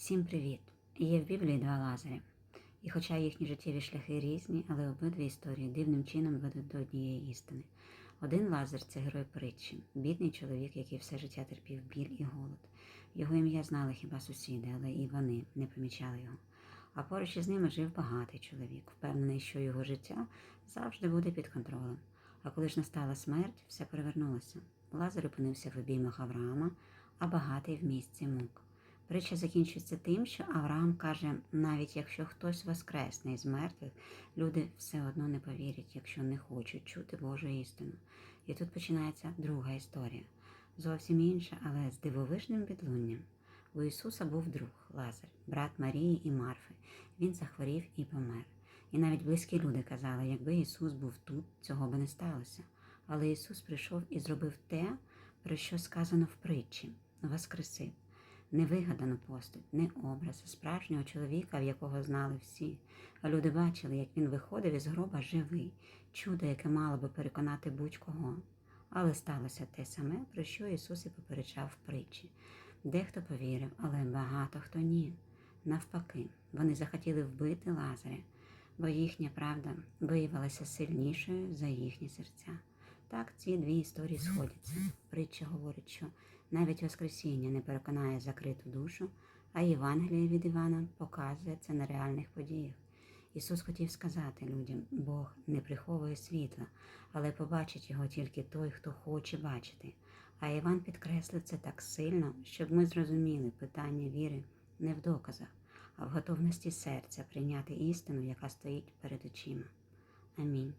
Всім привіт! Є в Біблії два лазарі. І хоча їхні життєві шляхи різні, але обидві історії дивним чином ведуть до однієї істини. Один лазар це герой притчі, бідний чоловік, який все життя терпів біль і голод. Його ім'я знали хіба сусіди, але і вони не помічали його. А поруч із ними жив багатий чоловік, впевнений, що його життя завжди буде під контролем. А коли ж настала смерть, все перевернулося. Лазар опинився в обіймах Авраама, а багатий в місці мук. Притча закінчується тим, що Авраам каже, навіть якщо хтось воскресне із мертвих, люди все одно не повірять, якщо не хочуть чути Божу істину. І тут починається друга історія. Зовсім інша, але з дивовижним відлунням. У Ісуса був друг Лазар, брат Марії і Марфи. Він захворів і помер. І навіть близькі люди казали, якби Ісус був тут, цього би не сталося. Але Ісус прийшов і зробив те, про що сказано в притчі, воскресив. Не вигадану постать, не образ, справжнього чоловіка, в якого знали всі. А люди бачили, як він виходив із гроба живий, чудо, яке мало би переконати будь-кого. Але сталося те саме, про що Ісус і попереджав в притчі. Дехто повірив, але багато хто ні. Навпаки, вони захотіли вбити Лазаря, бо їхня правда виявилася сильнішою за їхні серця. Так ці дві історії сходяться. Притча говорить, що навіть Воскресіння не переконає закриту душу, а Євангеліє від Івана показує це на реальних подіях. Ісус хотів сказати людям, Бог не приховує світла, але побачить його тільки той, хто хоче бачити. А Іван підкреслив це так сильно, щоб ми зрозуміли питання віри не в доказах, а в готовності серця прийняти істину, яка стоїть перед очима. Амінь.